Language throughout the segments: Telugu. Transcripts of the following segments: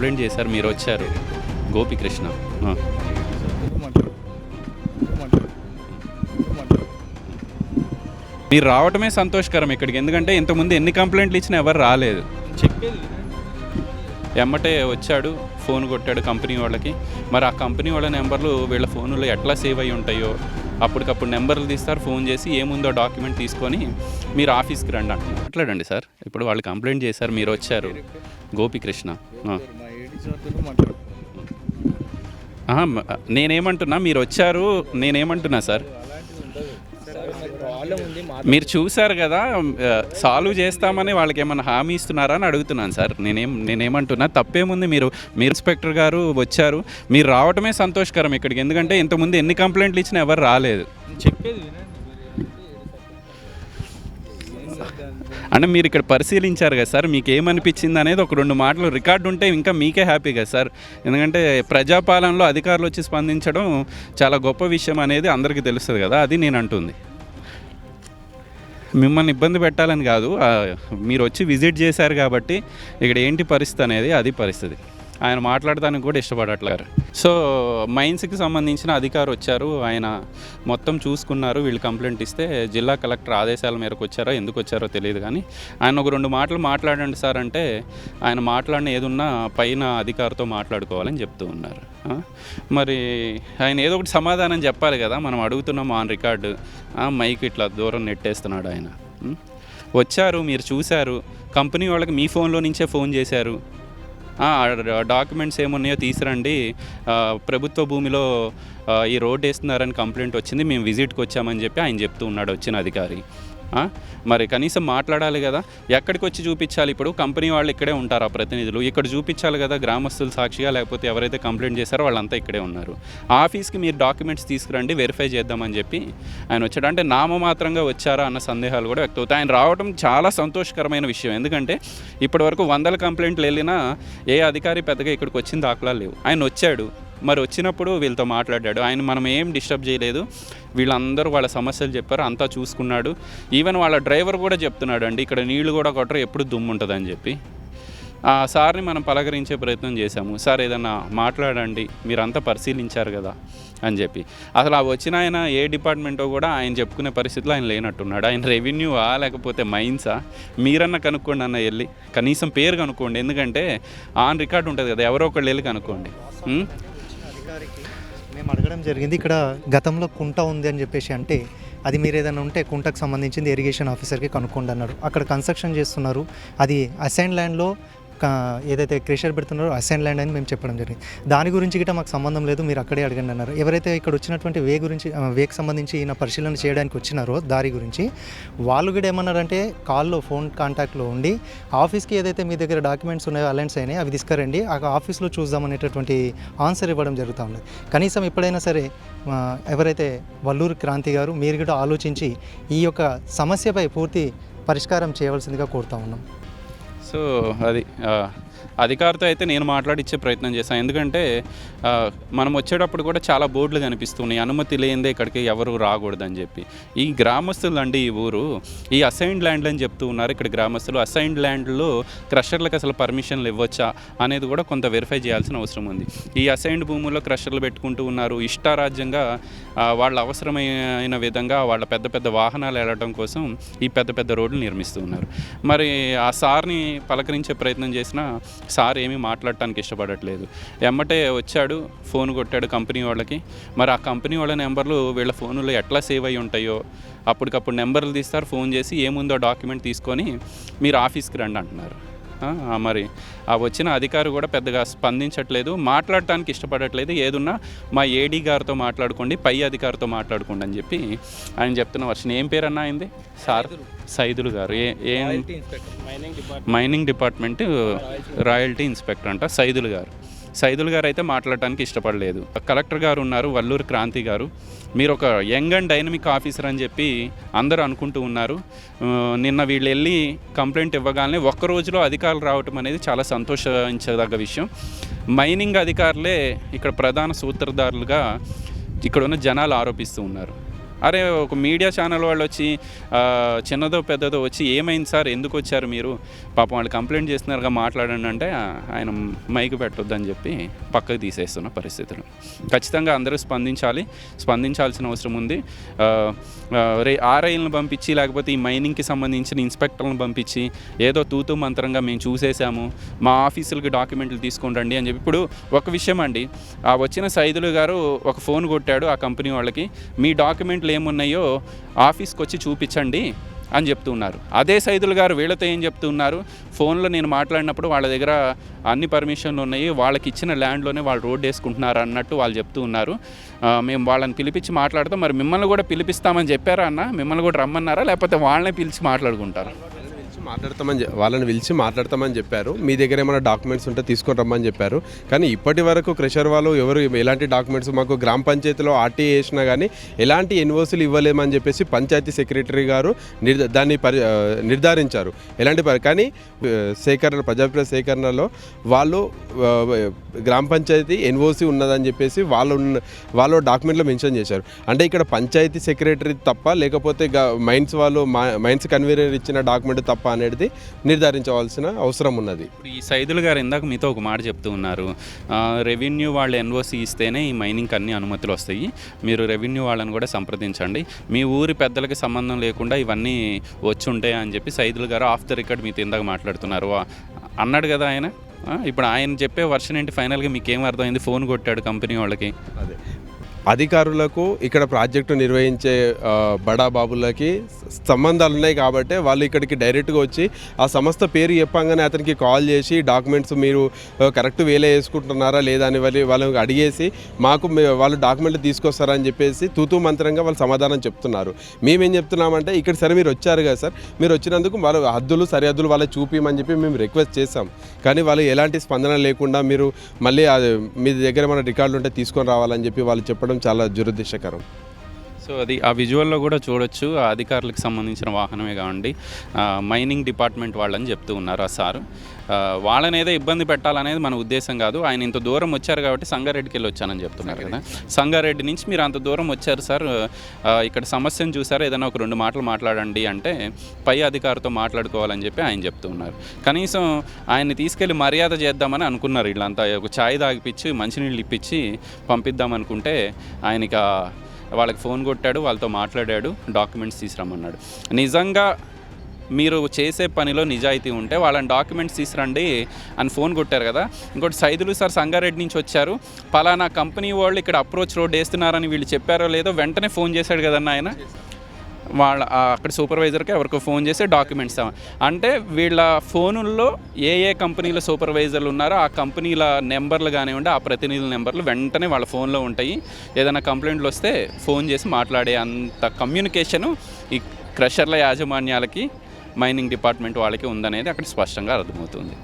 కంప్లైంట్ చేశారు మీరు వచ్చారు. గోపికృష్ణ. మీరు రావటమే సంతోషకరం ఇక్కడికి. ఎందుకంటే ఇంతకుముందు ఎన్ని కంప్లైంట్లు ఇచ్చినా ఎవరు రాలేదు. ఎమ్మటే వచ్చాడు ఫోన్ కొట్టాడు కంపెనీ వాళ్ళకి. మరి ఆ కంపెనీ వాళ్ళ నెంబర్లు వీళ్ళ ఫోన్లో ఎట్లా సేవ్ అయి ఉంటాయో అప్పటికప్పుడు నెంబర్లు తీస్తారు ఫోన్ చేసి ఏముందో డాక్యుమెంట్ తీసుకొని మీరు ఆఫీస్కి రండి అంటున్నారు. మాట్లాడండి సార్. ఇప్పుడు వాళ్ళు కంప్లైంట్ చేశారు మీరు వచ్చారు. గోపికృష్ణ. నేనేమంటున్నా మీరు వచ్చారు నేనేమంటున్నా? సార్? మీరు చూశారు కదా సాల్వ్ చేస్తామని వాళ్ళకి ఏమైనా హామీ ఇస్తున్నారా అని అడుగుతున్నాను సార్. నేనేం నేనేమంటున్నా? తప్పేముంది మీరు మీరు ఇన్స్పెక్టర్ గారు వచ్చారు. మీరు రావటమే సంతోషకరం ఇక్కడికి. ఎందుకంటే ఇంతకుముందు ఎన్ని కంప్లైంట్లు ఇచ్చినా ఎవరు రాలేదు. చెప్పేది అంటే మీరు ఇక్కడ పరిశీలించారు కదా సార్ మీకు ఏమనిపించింది అనేది ఒక రెండు మాటలు రికార్డు ఉంటే ఇంకా మీకే హ్యాపీ కదా సార్. ఎందుకంటే ప్రజాపాలనలో అధికారులు వచ్చి స్పందించడం చాలా గొప్ప విషయం అనేది అందరికీ తెలుస్తుంది కదా అది నేను అంటుంది. మిమ్మల్ని ఇబ్బంది పెట్టాలని కాదు మీరు వచ్చి విజిట్ చేశారు కాబట్టి ఇక్కడ ఏంటి పరిస్థితి అనేది అది పరిస్థితి. ఆయన మాట్లాడటానికి కూడా ఇష్టపడట్లేరు. సో మైన్స్కి సంబంధించిన అధికారు వచ్చారు. ఆయన మొత్తం చూసుకున్నారు. వీళ్ళు కంప్లైంట్ ఇస్తే జిల్లా కలెక్టర్ ఆదేశాల మేరకు వచ్చారో ఎందుకు వచ్చారో తెలియదు కానీ ఆయన ఒక రెండు మాటలు మాట్లాడండి సార్ అంటే ఆయన మాట్లాడిన ఏదున్నా పైన అధికారితో మాట్లాడుకోవాలని చెప్తూ ఉన్నారు. మరి ఆయన ఏదో ఒకటి సమాధానం చెప్పాలి కదా మనం అడుగుతున్నాం ఆన్ రికార్డు. మైక్ ఇట్లా దూరం నెట్టేస్తున్నాడు ఆయన. వచ్చారు మీరు చూశారు. కంపెనీ వాళ్ళకి మీ ఫోన్లో నుంచే ఫోన్ చేశారు. డాక్యుమెంట్స్ ఏమున్నాయో తీసురండి ప్రభుత్వ భూమిలో ఈ రోడ్ వేస్తున్నారని కంప్లైంట్ వచ్చింది. మేము విజిట్కి వచ్చామని చెప్పి ఆయన చెప్తూ ఉన్నాడు వచ్చిన అధికారి. మరి కనీసం మాట్లాడాలి కదా. ఎక్కడికి వచ్చి చూపించాలి? ఇప్పుడు కంపెనీ వాళ్ళు ఇక్కడే ఉంటారు ఆ ప్రతినిధులు. ఇక్కడ చూపించాలి కదా గ్రామస్తులు సాక్షిగా లేకపోతే ఎవరైతే కంప్లైంట్ చేశారో వాళ్ళంతా ఇక్కడే ఉన్నారు. ఆఫీస్కి మీరు డాక్యుమెంట్స్ తీసుకురండి వెరిఫై చేద్దామని చెప్పి ఆయన వచ్చాడు. అంటే నామమాత్రంగా వచ్చారా అన్న సందేహాలు కూడా వ్యక్తమవుతాయి ఆయన రావడం చాలా సంతోషకరమైన విషయం. ఎందుకంటే ఇప్పటివరకు వందల కంప్లైంట్లు వెళ్ళినా ఏ అధికారి పెద్దగా ఇక్కడికి వచ్చిన దాఖలాలు లేవు. ఆయన వచ్చాడు. మరి వచ్చినప్పుడు వీళ్ళతో మాట్లాడాడు. ఆయన మనం ఏం డిస్టర్బ్ చేయలేదు. వీళ్ళందరూ వాళ్ళ సమస్యలు చెప్పారు అంతా చూసుకున్నాడు. ఈవెన్ వాళ్ళ డ్రైవర్ కూడా చెప్తున్నాడు అండి ఇక్కడ నీళ్ళు కూడా కొట్టరు ఎప్పుడు దుమ్ము ఉంటుందని చెప్పి. ఆ సార్ని మనం పలకరించే ప్రయత్నం చేశాము. సార్ ఏదన్నా మాట్లాడండి మీరంతా పరిశీలించారు కదా అని చెప్పి. అసలు ఆ వచ్చిన ఆయన ఏ డిపార్ట్మెంటో కూడా ఆయన చెప్పుకునే పరిస్థితిలో ఆయన లేనట్టున్నాడు. ఆయన రెవెన్యూవా లేకపోతే మైన్సా? మీరన్నా కనుక్కోండి అన్న వెళ్ళి కనీసం పేరు కనుక్కోండి. ఎందుకంటే ఆన్ రికార్డ్ ఉంటుంది కదా ఎవరో ఒకళ్ళు వెళ్ళి కనుక్కోండి. మేము అడగడం జరిగింది. ఇక్కడ గతంలో కుంట ఉంది అని చెప్పేసి అంటే అది మీరు ఏదైనా ఉంటే కుంటకు సంబంధించింది ఇరిగేషన్ ఆఫీసర్కి కనుక్కోండి అన్నారు. అక్కడ కన్స్ట్రక్షన్ చేస్తున్నారు. అది అసైన్ ల్యాండ్లో ఏదైతే క్రేషర్ పెడుతున్నారో అసైన్ ల్యాండ్ అని మేము చెప్పడం జరిగింది. దాని గురించి గిట్ట మాకు సంబంధం లేదు మీరు అక్కడే అడగండి అన్నారు. ఎవరైతే ఇక్కడ వచ్చినటువంటి వే గురించి వేకి సంబంధించి ఈయన పరిశీలన చేయడానికి వచ్చినారో దారి గురించి వాళ్ళు కూడా ఏమన్నారంటే కాల్లో ఫోన్ కాంటాక్ట్లో ఉండి ఆఫీస్కి ఏదైతే మీ దగ్గర డాక్యుమెంట్స్ ఉన్నాయో అలైన్స్ అయినాయి అవి తీసుకురండి ఆ ఆఫీస్లో చూద్దామనేటటువంటి ఆన్సర్ ఇవ్వడం జరుగుతూ ఉంది కనీసం ఎప్పుడైనా సరే ఎవరైతే వల్లూరు క్రాంతి గారు మీరు కూడా ఆలోచించి ఈ యొక్క సమస్యపై పూర్తి పరిష్కారం చేయవలసిందిగా కోరుతా ఉన్నాం. సో అది అధికారితో అయితే నేను మాట్లాడిచ్చే ప్రయత్నం చేశాను ఎందుకంటే మనం వచ్చేటప్పుడు కూడా చాలా బోర్డులు కనిపిస్తున్నాయి. అనుమతి లేనిదే ఇక్కడికి ఎవరు రాకూడదని చెప్పి. ఈ గ్రామస్తులు అండి ఈ ఊరు. ఈ అసైన్డ్ ల్యాండ్లు అని చెప్తూ ఉన్నారు ఇక్కడ గ్రామస్తులు. అసైన్డ్ ల్యాండ్లో క్రషర్లకు అసలు పర్మిషన్లు ఇవ్వచ్చా అనేది కూడా కొంత వెరిఫై చేయాల్సిన అవసరం ఉంది. ఈ అసైన్డ్ భూముల్లో క్రషర్లు పెట్టుకుంటూ ఉన్నారు. ఇష్టారాజ్యంగా వాళ్ళ అవసరమైన విధంగా వాళ్ళ పెద్ద పెద్ద వాహనాలు వెళ్ళడం కోసం ఈ పెద్ద పెద్ద రోడ్లు నిర్మిస్తూ ఉన్నారు. మరి ఆ సార్ని పలకరించే ప్రయత్నం చేసినా సార్ ఏమీ మాట్లాడటానికి ఇష్టపడట్లేదు. ఎమ్మటే వచ్చాడు ఫోన్ కొట్టాడు కంపెనీ వాళ్ళకి. మరి ఆ కంపెనీ వాళ్ళ నెంబర్లు వీళ్ళ ఫోన్లో ఎట్లా సేవ్ అయి ఉంటాయో అప్పటికప్పుడు నెంబర్లు తీస్తారు ఫోన్ చేసి ఏముందో డాక్యుమెంట్ తీసుకొని మీరు ఆఫీస్కి రండి అంటున్నారు. మరి. ఆ వచ్చిన అధికారి కూడా పెద్దగా స్పందించట్లేదు మాట్లాడటానికి ఇష్టపడట్లేదు. ఏదున్నా మా ఏడీ గారితో మాట్లాడుకోండి పై అధికారితో మాట్లాడుకోండి అని చెప్పి ఆయన చెప్తున్న వర్షన్. ఏం పేరు అన్నా అయింది? సార్? సైదులు గారు. ఏ ఏం? Mining department. Mining department royalty inspector అంట సైదులు గారు. సైదులు గారు అయితే మాట్లాడటానికి ఇష్టపడలేదు. కలెక్టర్ గారు ఉన్నారు వల్లూరు క్రాంతి గారు. మీరు ఒక యంగ్ అండ్ డైనమిక్ ఆఫీసర్ అని చెప్పి అందరూ అనుకుంటూ ఉన్నారు. నిన్న వీళ్ళు వెళ్ళి కంప్లైంట్ ఇవ్వగానే ఒక్క రోజులో అధికారులు రావటం అనేది చాలా సంతోషించదగ్గ విషయం. మైనింగ్ అధికారులే ఇక్కడ ప్రధాన సూత్రధారులుగా ఇక్కడ ఉన్న జనాలు ఆరోపిస్తూ ఉన్నారు. అరే ఒక మీడియా ఛానల్ వాళ్ళు వచ్చి చిన్నదో పెద్దదో వచ్చి ఏమైంది సార్? ఎందుకు వచ్చారు మీరు? పాపం వాళ్ళు కంప్లైంట్ చేస్తున్నారుగా మాట్లాడండి అంటే ఆయన మైకు పెట్టొద్దని చెప్పి పక్కకు తీసేస్తున్న పరిస్థితులు. ఖచ్చితంగా అందరూ స్పందించాలి స్పందించాల్సిన అవసరం ఉంది. రే ఆర్ఐలను పంపించి లేకపోతే ఈ మైనింగ్కి సంబంధించిన ఇన్స్పెక్టర్లను పంపించి ఏదో తూతూ మంత్రంగా మేము చూసేసాము మా ఆఫీసులకి డాక్యుమెంట్లు తీసుకుని రండి అని చెప్పి. ఇప్పుడు ఒక విషయం అండి ఆ వచ్చిన సైదులు గారు ఒక ఫోన్ కొట్టాడు ఆ కంపెనీ వాళ్ళకి మీ డాక్యుమెంట్లు ఏమున్నాయో ఆఫీస్కి వచ్చి చూపించండి అని చెప్తున్నారు. అదే సైదులు గారు వీళ్ళతో ఏం చెప్తున్నారు? ఫోన్లో నేను మాట్లాడినప్పుడు వాళ్ళ దగ్గర అన్ని పర్మిషన్లు ఉన్నాయి వాళ్ళకి ఇచ్చిన ల్యాండ్లోనే వాళ్ళు రోడ్ వేసుకుంటున్నారు అన్నట్టు వాళ్ళు చెప్తూ ఉన్నారు మేము వాళ్ళని పిలిపించి మాట్లాడతాం మరి మిమ్మల్ని కూడా పిలిపిస్తామని చెప్పారా అన్న? మిమ్మల్ని కూడా రమ్మన్నారా? లేకపోతే వాళ్ళనే పిలిచి మాట్లాడుకుంటారా? మాట్లాడతామని వాళ్ళని పిలిచి మాట్లాడతామని చెప్పారు. మీ దగ్గర ఏమైనా డాక్యుమెంట్స్ ఉంటే తీసుకొని రమ్మని చెప్పారు. కానీ ఇప్పటి వరకు క్రెషర్ వాళ్ళు ఎవరు ఎలాంటి డాక్యుమెంట్స్ మాకు గ్రామ పంచాయతీలో ఆర్టీఏ వేసినా కానీ ఎలాంటి ఎన్ఓసీలు ఇవ్వలేమని చెప్పేసి పంచాయతీ సెక్రటరీ గారు నిర్ధ దాన్ని పరి నిర్ధారించారు. ఎలాంటి పరి కానీ సేకరణ ప్రజాభిప్రాయ సేకరణలో వాళ్ళు గ్రామ పంచాయతీ ఎన్ఓసి ఉన్నదని చెప్పేసి వాళ్ళు ఉన్న- వాళ్ళు డాక్యుమెంట్లో మెన్షన్ చేశారు. అంటే ఇక్కడ పంచాయతీ సెక్రటరీ తప్ప లేకపోతే మైన్స్ వాళ్ళు మైన్స్ కన్వీనర్ ఇచ్చిన డాక్యుమెంట్ తప్ప అనేది నిర్ధారించవలసిన అవసరం ఉన్నది. ఇప్పుడు ఈ సైదులు గారు ఇందాక మీతో ఒక మాట చెప్తూ ఉన్నారు. రెవెన్యూ వాళ్ళు ఎన్ఓసి ఇస్తేనే ఈ మైనింగ్కి అన్ని అనుమతులు వస్తాయి. మీరు రెవెన్యూ వాళ్ళని కూడా సంప్రదించండి. మీ ఊరి పెద్దలకి సంబంధం లేకుండా ఇవన్నీ వచ్చి ఉంటాయి అని చెప్పి సైదులు గారు ఆఫ్ ద రికార్డ్ మీతో ఇందాక మాట్లాడుతున్నారు. అన్నాడు కదా ఆయన? ఇప్పుడు ఆయన చెప్పే వర్షన్ ఏంటి? ఫైనల్గా మీకు ఏం అర్థమైంది? ఫోన్ కొట్టాడు కంపెనీ వాళ్ళకి. అదే. అధికారులకు ఇక్కడ ప్రాజెక్టు నిర్వహించే బడా బాబులకి సంబంధాలు ఉన్నాయి కాబట్టి వాళ్ళు ఇక్కడికి డైరెక్ట్గా వచ్చి ఆ సంస్థ పేరు చెప్పంగానే అతనికి కాల్ చేసి డాక్యుమెంట్స్ మీరు కరెక్ట్ వేలే వేసుకుంటున్నారా లేదా అని వాళ్ళు వాళ్ళకి అడిగేసి మాకు వాళ్ళు డాక్యుమెంట్లు తీసుకొస్తారని చెప్పేసి తూతూ మంత్రంగా వాళ్ళు సమాధానం చెప్తున్నారు. మేమేం చెప్తున్నామంటే ఇక్కడ సరే మీరు వచ్చారు కదా సార్ మీరు వచ్చినందుకు వాళ్ళ హద్దులు సరిహద్దులు వాళ్ళకి చూపించమని చెప్పి మేము రిక్వెస్ట్ చేసాం కానీ వాళ్ళు ఎలాంటి స్పందన లేకుండా మీరు మళ్ళీ మీ దగ్గర మన రికార్డులు ఉంటే తీసుకొని రావాలని చెప్పి వాళ్ళు చెప్పడం చాలా దురదృష్టకరం. సో అది ఆ విజువల్లో కూడా చూడొచ్చు. ఆ అధికారులకు సంబంధించిన వాహనమే కావండి. మైనింగ్ డిపార్ట్మెంట్ వాళ్ళని చెప్తూ ఉన్నారు ఆ సారు. వాళ్ళని ఏదో ఇబ్బంది పెట్టాలనేది మన ఉద్దేశం కాదు. ఆయన ఇంత దూరం వచ్చారు కాబట్టి సంగారెడ్డికి వెళ్ళి వచ్చానని చెప్తున్నారు కదా. సంగారెడ్డి. నుంచి మీరు అంత దూరం వచ్చారు సార్. ఇక్కడ సమస్యను చూసారు? ఏదైనా ఒక రెండు మాటలు మాట్లాడండి అంటే పై అధికారితో మాట్లాడుకోవాలని చెప్పి ఆయన చెప్తూ ఉన్నారు. కనీసం ఆయన్ని తీసుకెళ్ళి మర్యాద చేద్దామని అనుకున్నారు. వీళ్ళంతా ఒక ఛాయ్ తాగిపించి మంచినీళ్ళు ఇప్పించి పంపిద్దాం అనుకుంటే ఆయనకి వాళ్ళకి ఫోన్ కొట్టాడు వాళ్ళతో మాట్లాడాడు డాక్యుమెంట్స్ తీసుకురమ్మన్నాడు. నిజంగా మీరు చేసే పనిలో నిజాయితీ ఉంటే వాళ్ళని డాక్యుమెంట్స్ తీసురండి అని ఫోన్ కొట్టారు కదా. ఇంకోటి సైదులు సార్ సంగారెడ్డి నుంచి వచ్చారు. పలానా కంపెనీ వాళ్ళు ఇక్కడ అప్రోచ్ రోడ్ వేస్తున్నారని వీళ్ళు చెప్పారో లేదో వెంటనే ఫోన్ చేశాడు కదన్న ఆయన? వాళ్ళ అక్కడ సూపర్వైజర్కి ఎవరికో ఫోన్ చేసి డాక్యుమెంట్స్ అంటే వీళ్ళ ఫోనుల్లో ఏ ఏ కంపెనీల సూపర్వైజర్లు ఉన్నారో ఆ కంపెనీల నెంబర్లు కానివ్వండి ఆ ప్రతినిధుల నెంబర్లు వెంటనే వాళ్ళ ఫోన్లో ఉంటాయి. ఏదైనా కంప్లైంట్లు వస్తే ఫోన్ చేసి మాట్లాడే అంత కమ్యూనికేషను ఈ క్రషర్ల యాజమాన్యాలకి మైనింగ్ డిపార్ట్మెంట్ వాళ్ళకి ఉందనేది అక్కడ స్పష్టంగా అర్థమవుతుంది.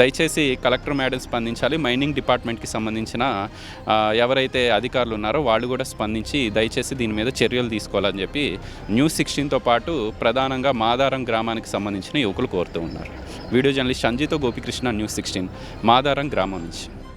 దయచేసి కలెక్టర్ మేడం స్పందించాలి. మైనింగ్ డిపార్ట్మెంట్కి సంబంధించిన ఎవరైతే అధికారులు ఉన్నారో వాళ్ళు కూడా స్పందించి దయచేసి దీని మీద చర్యలు తీసుకోవాలని చెప్పి న్యూస్ సిక్స్టీన్తో పాటు ప్రధానంగా మాదారం గ్రామానికి సంబంధించిన యువకులు కోరుతూ ఉన్నారు. వీడియో జర్నలిస్ట్ సంజీతో గోపికృష్ణ న్యూస్ సిక్స్టీన్ మాదారం గ్రామం నుంచి.